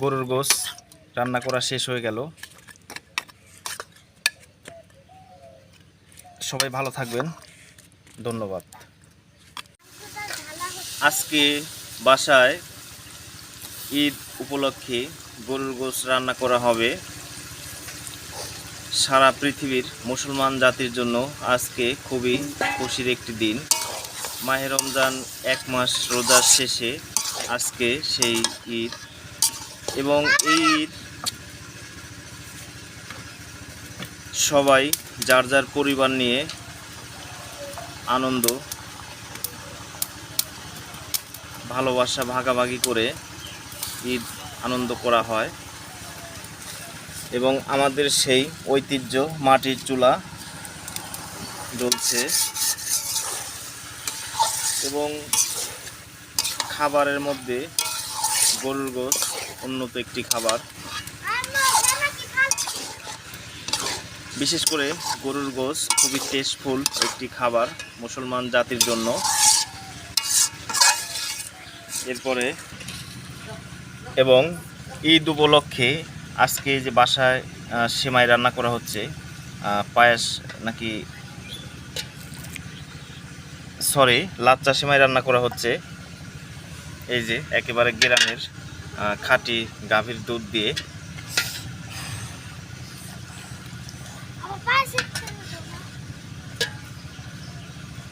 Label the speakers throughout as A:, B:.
A: গরুর গোস রান্না করা শেষ হয়ে গেল। সবাই ভালো থাকবেন। ধন্যবাদ। আজকে বাসায় ঈদ উপলক্ষে গরুর গোস রান্না করা হবে। সারা পৃথিবীর মুসলমান জাতির জন্য আজকে খুবই খুশির একটি দিন। মাহে রমজান এক মাস রোজার শেষে আজকে সেই ঈদ এবং এই সবাই যার যার পরিবার নিয়ে আনন্দ, ভালোবাসা ভাগাভাগি করে ঈদ আনন্দ করা হয় এবং আমাদের সেই ঐতিহ্য মাটির চুলা জ্বলছে এবং খাবারের মধ্যে গরুর গোস উন্নত একটি খাবার। বিশেষ করে গরুর গোস খুবই টেস্টফুল একটি খাবার মুসলমান জাতির জন্য। এরপরে এবং ঈদ উপলক্ষে আজকে যে বাসায় সেমাই রান্না করা হচ্ছে পায়েস নাকি সরি লাচ্চা সেমাই রান্না করা হচ্ছে। এই যে একেবারে গ্রামের খাঁটি গাভীর দুধ দিয়ে।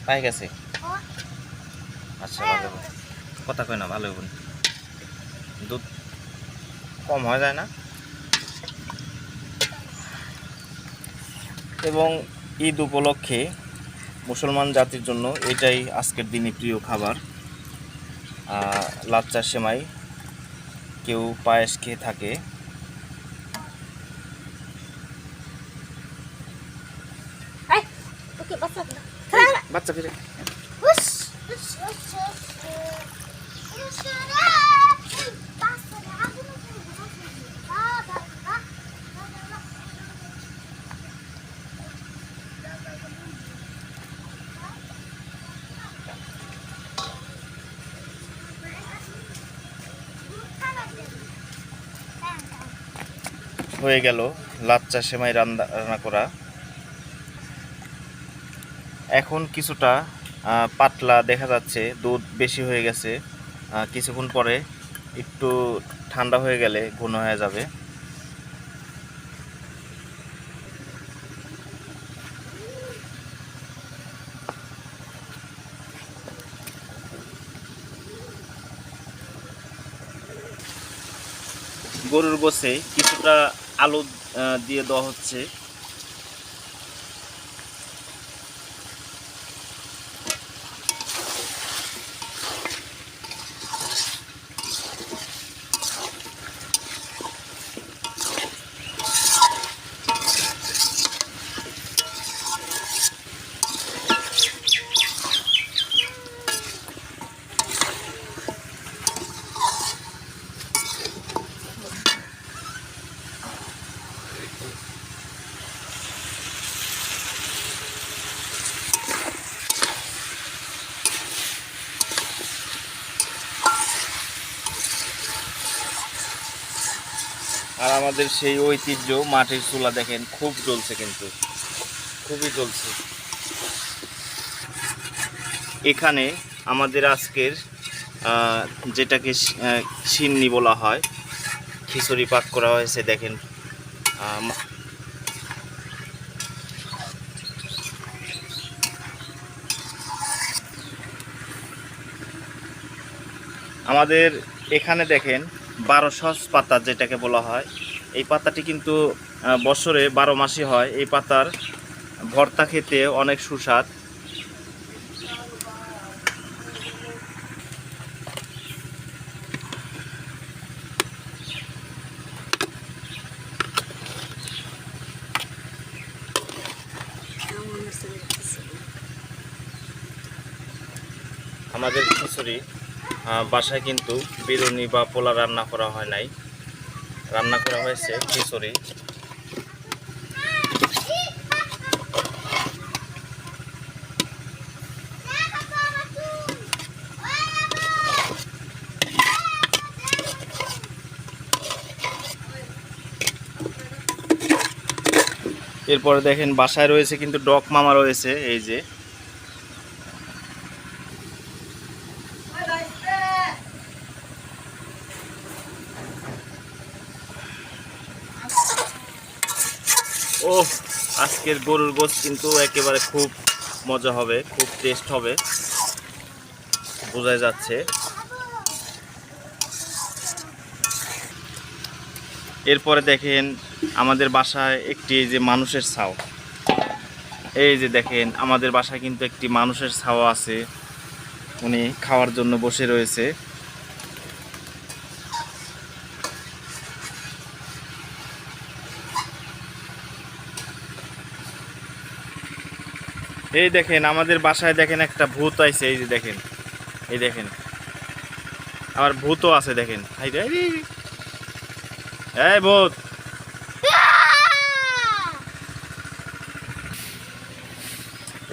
A: পাই গেছে? আচ্ছা ভালো কথা কয় না, ভালো হইব না। দুধ কম হয়ে যায় না। এবং ঈদ উপলক্ষে মুসলমান জাতির জন্য এটাই আজকের দিনে প্রিয় খাবার। লাচ্চা সেমাই কেউ পায়েস খেয়ে থাকে।
B: বাচ্চা
A: ফিরে হয়ে গেল লাচ্চা সেমাই রান্না রান্না করা। এখন কিছুটা পাতলা দেখা যাচ্ছে, দুধ বেশি হয়ে গেছে। কিছুক্ষণ পরে একটু ঠান্ডা হয়ে গেলে ঘন হয়ে যাবে। গরুর গোছে কিছুটা আলু দিয়ে দেওয়া হচ্ছে। আর আমাদের সেই ঐতিহ্য, মাটির চুলা দেখেন, খুব জ্বলছে কিন্তু। খুবই জ্বলছে। এখানে আমাদের আজকের যেটাকে সিন্নি বলা হয়, খিচুড়ি পাক করা হয়েছে, দেখেন। আমাদের এখানে দেখেন বারো সস পাতা যেটাকে বলা হয়। এই পাতাটি কিন্তু বছরে বারো মাসই হয়। এই পাতার ভর্তা খেতে অনেক সুস্বাদ। আমাদের আহ, বাসায় কিন্তু বিরুনি বা পোলা রান্না করা হয় নাই। রান্না করা হয়েছে খিচুড়ি। এরপরে দেখেন বাসায় রয়েছে কিন্তু ডক মামা রয়েছে, এই যে। ও আজকের গরুর গোস কিন্তু একেবারে খুব মজা হবে, খুব টেস্ট হবে। বোঝাই যাচ্ছে। এরপরে দেখেন আমাদের বাসায় একটি যে মানুষের ছাও। এই যে দেখেন, আমাদের বাসায় কিন্তু একটি মানুষের ছাও আছে। উনি খাওয়ার জন্য বসে রয়েছে। এই দেখেন, আমাদের বাসায় দেখেন একটা ভূত আইছে, এই যে দেখেন, এই দেখেন। আবার ভূতও আছে, দেখেন। ভূত।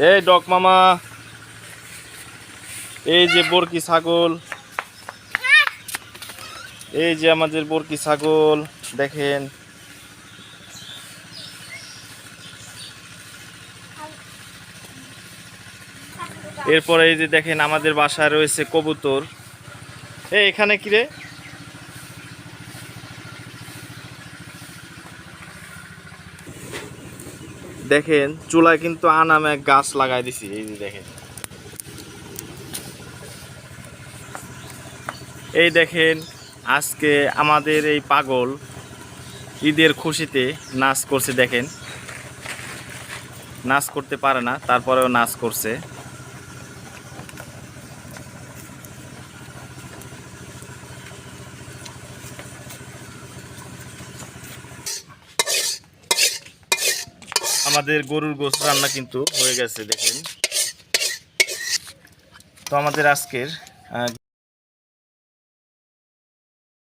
A: এই ডক মামা, এই যে বরকি ছাগল, এই যে আমাদের বরকি ছাগল, দেখেন। এরপরে এই যে দেখেন আমাদের বাসায় রয়েছে কবুতর। এই, এখানে কি রে? দেখেন, চুলায় কিন্তু আনামে গাছ লাগাই দিছি, এই যে দেখেন। এই দেখেন, আজকে আমাদের এই পাগল ঈদের খুশিতে নাচ করছে, দেখেন। নাচ করতে পারে না, তারপরেও নাচ করছে। আমাদের গরুর গোস রান্না কিন্তু হয়ে গেছে দেখেন। তো আমাদের আজকের